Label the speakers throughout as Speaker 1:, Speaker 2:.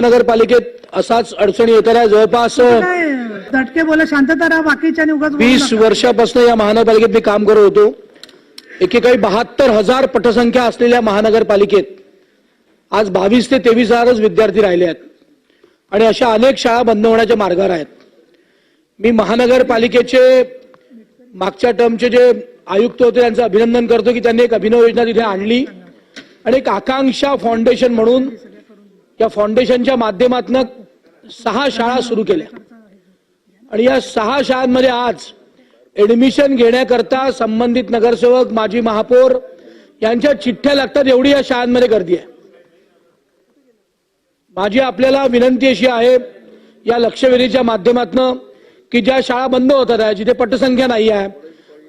Speaker 1: महानगरपालिकेत असाच अडचणी येत आहे जवळपास
Speaker 2: झटके बोला शांतता राहा बाकीच्या उगाच
Speaker 1: वीस. वर्षापासून या महानगरपालिकेत मी काम करत होतो. एकेकाळी बहात्तर हजार पटसंख्या असलेल्या महानगरपालिकेत आज बावीस ते तेवीस हजारच विद्यार्थी राहिले आहेत. आणि अशा अनेक शाळा बंद होण्याच्या मार्गावर आहेत. मी महानगरपालिकेचे मागच्या टर्मचे जे आयुक्त होते त्यांचं अभिनंदन करतो की त्यांनी एक अभिनव योजना तिथे आणली. आणि एक आकांक्षा फाउंडेशन म्हणून या फाउंडेशनच्या माध्यमातून सहा शाळा सुरू केल्या. आणि या सहा शाळांमध्ये आज ऍडमिशन घेण्याकरता संबंधित नगरसेवक माजी महापौर यांच्या चिठ्ठ्या लागतात एवढी या शाळांमध्ये गर्दी आहे. माझी आपल्याला विनंती अशी आहे या लक्षवेधीच्या माध्यमातून की ज्या शाळा बंद होतात आहे जिथे पटसंख्या नाही आहे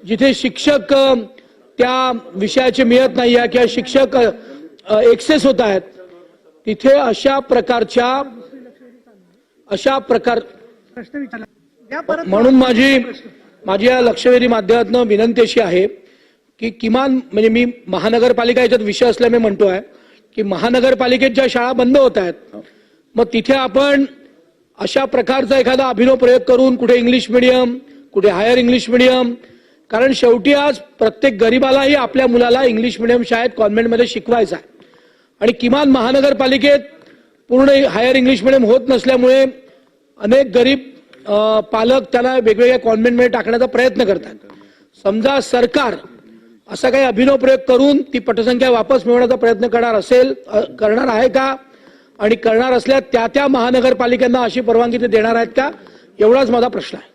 Speaker 1: जिथे शिक्षक त्या विषयाचे मिळत नाही आहे किंवा शिक्षक एक्सेस होत आहेत तिथे अशा प्रकारच्या अशा प्रकार म्हणून माझी माझी या लक्षवेधी माध्यमातून विनंती अशी आहे की किमान म्हणजे मी महानगरपालिका याच्यात विषय असल्यामुळे म्हणतो आहे की महानगरपालिकेत ज्या शाळा बंद होत आहेत मग तिथे आपण अशा प्रकारचा एखादा अभिनव प्रयोग करून कुठे इंग्लिश मिडियम कुठे हायर इंग्लिश मिडियम कारण शेवटी आज प्रत्येक गरीबालाही आपल्या मुलाला इंग्लिश मिडियम शाळेत कॉन्व्हेंटमध्ये शिकवायचं आहे. आणि किमान महानगरपालिकेत पूर्ण हायर इंग्लिश मिडियम होत नसल्यामुळे अनेक गरीब पालक त्याला वेगवेगळ्या कॉन्व्हेंटमध्ये टाकण्याचा प्रयत्न करतात. समजा सरकार असा काही अभिनव प्रयोग करून ती पटसंख्या वापस मिळवण्याचा प्रयत्न करणार असेल करणार आहे का? आणि करणार असल्या त्या त्या महानगरपालिकांना अशी परवानगी ते देणार आहेत का? एवढाच माझा प्रश्न आहे.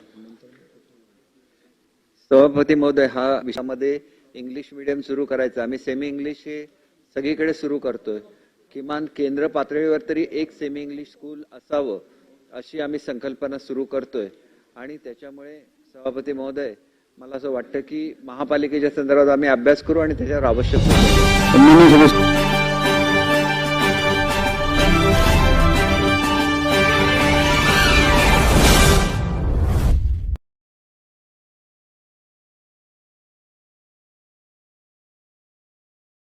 Speaker 3: सभापती महोदय हा विषयामध्ये इंग्लिश मीडियम सुरू करायचा. आम्ही सेमी इंग्लिश हे सगळीकडे सुरू करतोय. किमान केंद्र पातळीवर तरी एक सेमी इंग्लिश स्कूल असावं अशी आम्ही संकल्पना सुरू करतोय. आणि त्याच्यामुळे सभापती महोदय मला असं वाटतं की महापालिकेच्या संदर्भात आम्ही अभ्यास करू आणि त्याच्यावर आवश्यक